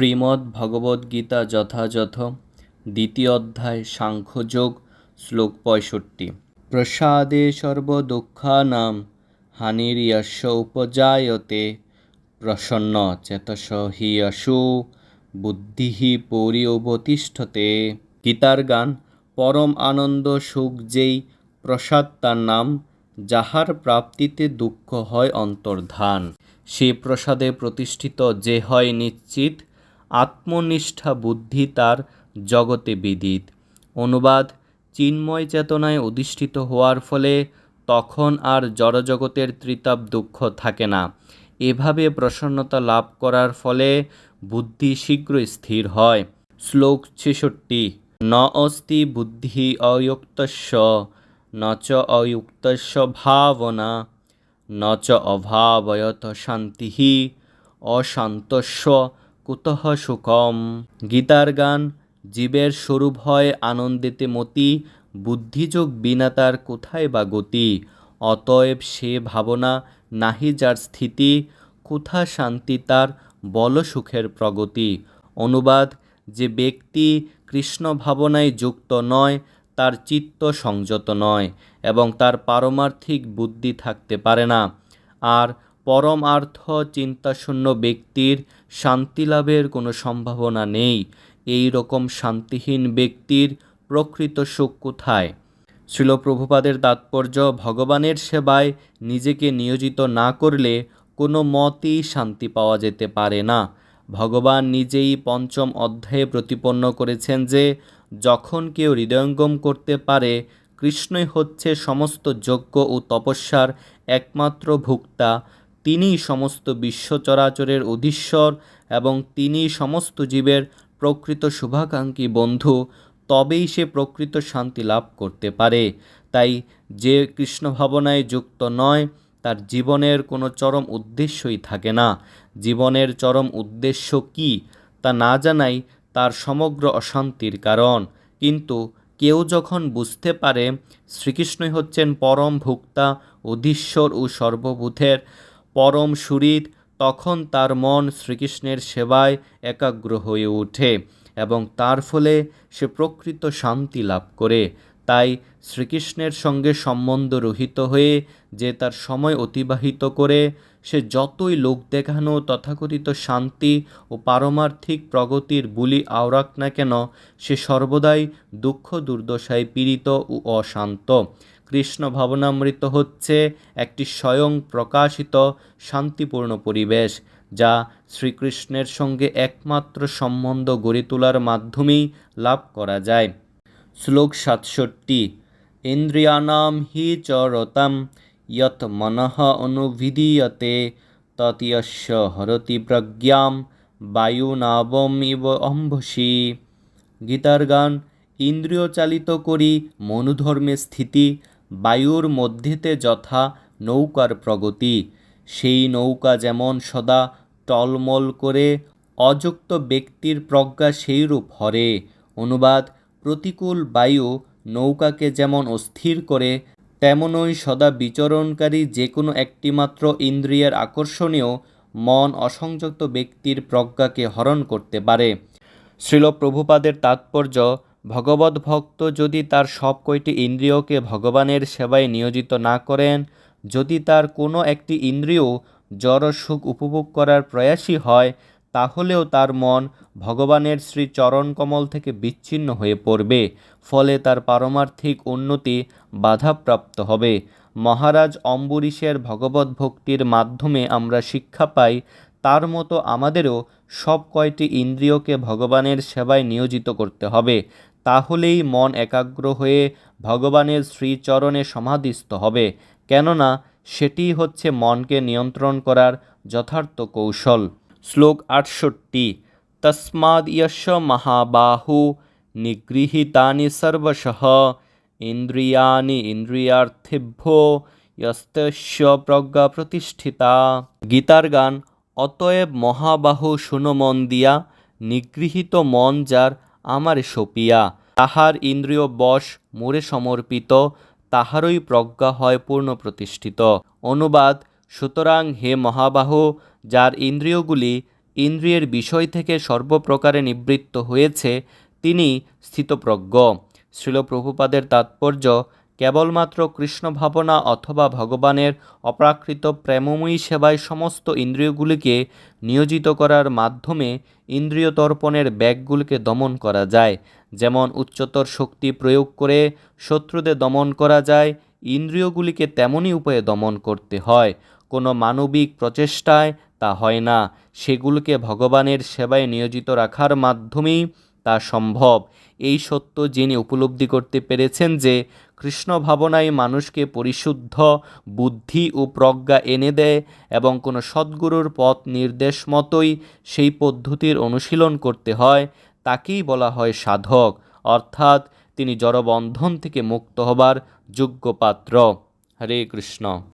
শ্রীমদ্ ভগবদ্গীতা যথাযথ, দ্বিতীয় অধ্যায়, সাংখ্যযোগ, শ্লোক পঁয়ষট্টি। প্রসাদে সর্বদুঃখানাং হানির্যস্য উপজায়তে, প্রসন্ন চেতস হি অসু বুদ্ধিঃ পরিবতিষ্ঠতে গীতার গান, পরম আনন্দ সুখ যেই প্রসাদ তার নাম, যাহার প্রাপ্তিতে দুঃখ হয় অন্তর্ধান। সে প্রসাদে প্রতিষ্ঠিত যে হয় নিশ্চিত আত্মনিষ্ঠা বুদ্ধি তার জগতে বিদিত। অনুবাদ, চিন্ময় চেতনায় অধিষ্ঠিত হওয়ার ফলে তখন আর জড়জগতের ত্রিতাপ দুঃখ থাকে না। এভাবে প্রসন্নতা লাভ করার ফলে বুদ্ধি শীঘ্র স্থির হয়। শ্লোক ছেষট্টি, ন অস্তি বুদ্ধি অয়ুক্তস্য, ন চ অয়ুক্তস্য ভাবনা, ন চ অভাবয়ত শান্তি অশান্তস্য কুতঃ সুখম। গীতার গান, জীবের স্বরূপ হয় আনন্দেতে মতি, বুদ্ধিযোগ বিনা তার কোথায় বা গতি? অতএব সে ভাবনা নাহি যার স্থিতি, কোথা শান্তি তার বল সুখের প্রগতি? অনুবাদ, যে ব্যক্তি কৃষ্ণ ভাবনায় যুক্ত নয়, তার চিত্ত সংযত নয় এবং তার পারমার্থিক বুদ্ধি থাকতে পারে না। আর পরম আর্থ চিন্তাশূন্য ব্যক্তির শান্তি লাভের কোনো সম্ভাবনা নেই। এই রকম শান্তিহীন ব্যক্তির প্রকৃত সুখ কোথায়? শিলপ্রভুপাদের তাৎপর্য ভগবানের সেবায় নিজেকে নিয়োজিত না করলে কোনো মতেই শান্তি পাওয়া যেতে পারে না। ভগবান নিজেই পঞ্চম অধ্যায়ে প্রতিপন্ন করেছেন যে, যখন কেউ হৃদয়ঙ্গম করতে পারে, কৃষ্ণই হচ্ছে সমস্ত যজ্ঞ ও তপস্যার একমাত্র ভুক্তা তিনিই সমস্ত বিশ্ব চরাচরের অধীশ্বর এবং তিনি সমস্ত জীবের প্রকৃত শুভাকাঙ্ক্ষী বন্ধু, তবেই সে প্রকৃত শান্তি লাভ করতে পারে। তাই যে কৃষ্ণ ভাবনায় যুক্ত নয়, তার জীবনের কোনো চরম উদ্দেশ্যই থাকে না। জীবনের চরম উদ্দেশ্য কি, তা না জানাই তার সমগ্র অশান্তির কারণ। কিন্তু কেউ যখন বুঝতে পারে, শ্রীকৃষ্ণই হচ্ছেন পরম ভুক্তা, অধীশ্বর ও সর্বভূতের পরম সুরিত তখন তার মন শ্রীকৃষ্ণের সেবায় একাগ্র হয়ে ওঠে এবং তার ফলে সে প্রকৃত শান্তি লাভ করে। তাই শ্রীকৃষ্ণের সঙ্গে সম্বন্ধ রহিত হয়ে যে তার সময় অতিবাহিত করে, সে যতই লোক দেখানো তথাকথিত শান্তি ও পারমার্থিক প্রগতির বুলি আওরাক না কেন, সে সর্বদাই দুঃখ দুর্দশায় পীড়িত ও অশান্ত। কৃষ্ণ ভাবনামৃত হচ্ছে একটি স্বয়ং প্রকাশিত শান্তিপূর্ণ পরিবেশ, যা শ্রীকৃষ্ণের সঙ্গে একমাত্র সম্বন্ধ গড়ে তোলার মাধ্যমেই লাভ করা যায়। শ্লোক সাতষট্টি ইন্দ্রিয়াণাম হি চ রতাম ইয়ত মনঃ অনুভিধীয়তে ততীয়স্য হরতি প্রজ্ঞাম, বায়ুনাবম ইব অম্ভসী। গীতার গান ইন্দ্রিয় চালিত করি মনুধর্মে স্থিতি বায়ুর মধ্যেতে যথা নৌকার প্রগতি। সেই নৌকা যেমন সদা টলমল করে অযুক্ত ব্যক্তির প্রজ্ঞা সেইরূপ হরে। অনুবাদ, প্রতিকূল বায়ু নৌকাকে যেমন অস্থির করে, তেমনই সদা বিচরণকারী যে কোনো একটিমাত্র ইন্দ্রিয়ের আকর্ষণীয় মন অসংযত ব্যক্তির প্রজ্ঞাকে হরণ করতে পারে। শ্রীল প্রভুপাদের তাৎপর্য ভগবত ভক্ত যদি তার সব কয়টি ইন্দ্রিয়কে ভগবানের সেবায় নিয়োজিত না করেন, যদি তার কোনো একটি ইন্দ্রিয় জড় সুখ উপভোগ করার প্রয়াসী হয়, তাহলেও তার মন ভগবানের শ্রী চরণ কমল থেকে বিচ্ছিন্ন হয়ে পড়বে, ফলে তার পারমার্থিক উন্নতি বাধাপ্রাপ্ত হবে। মহারাজ অম্বরীশের ভগবত ভক্তির মাধ্যমে আমরা শিক্ষা পাই, তার মতো আমাদেরও সব কয়টি ইন্দ্রিয়কে ভগবানের সেবায় নিয়োজিত করতে হবে। তাহলেই মন একাগ্র হয়ে ভগবানের শ্রীচরণে সমাধিস্থ হবে। কেননা, সেটি হচ্ছে মনকে নিয়ন্ত্রণ করার যথার্থ কৌশল। শ্লোক আটষট্টি তস্মাদ ইয়স্য মহাবাহু নিগৃহীতানি সর্বশঃ ইন্দ্রিয়ানি ইন্দ্রিয়ার্থেভ্য ইয়স্তস্য প্রজ্ঞা প্রতিষ্ঠিতা। গীতার গান, অতএব মহাবাহু শুনো মন দিয়া, নিগৃহীত মন যার আমার সপিয়া তাহার ইন্দ্রিয় বশ মোরে সমর্পিত, তাহারই প্রজ্ঞা হয় পূর্ণ প্রতিষ্ঠিত। অনুবাদ, সুতরাং হে মহাবাহ, যার ইন্দ্রিয়গুলি ইন্দ্রিয়ের বিষয় থেকে সর্বপ্রকারে নিবৃত্ত হয়েছে, তিনি স্থিতপ্রজ্ঞ। শ্রীলপ্রভুপাদের তাৎপর্য কেবলমাত্র কৃষ্ণ ভাবনা অথবা ভগবানের অপ্রাকৃত প্রেমময়ী সেবায় সমস্ত ইন্দ্রিয়গুলিকে নিয়োজিত করার মাধ্যমে ইন্দ্রিয় তর্পণের ব্যাগগুলিকে দমন করা যায়। যেমন উচ্চতর শক্তি প্রয়োগ করে শত্রুদের দমন করা যায়, ইন্দ্রিয়গুলিকে তেমনই উপায়ে দমন করতে হয়। কোনো মানবিক প্রচেষ্টায় তা হয় না। সেগুলোকে ভগবানের সেবায় নিয়োজিত রাখার মাধ্যমেই তা সম্ভব। এই সত্য যিনি উপলব্ধি করতে পেরেছেন যে, কৃষ্ণ ভাবনাই মানুষকে পরিশুদ্ধ, বুদ্ধি ও প্রজ্ঞা এনে দেয় এবং কোনো সদ্গুরুর পথ নির্দেশ মতোই সেই পদ্ধতির অনুশীলন করতে হয়, তাকেই বলা হয় সাধক। অর্থাৎ তিনি জড়বন্ধন থেকে মুক্ত হবার যোগ্য পাত্র। হরে কৃষ্ণ।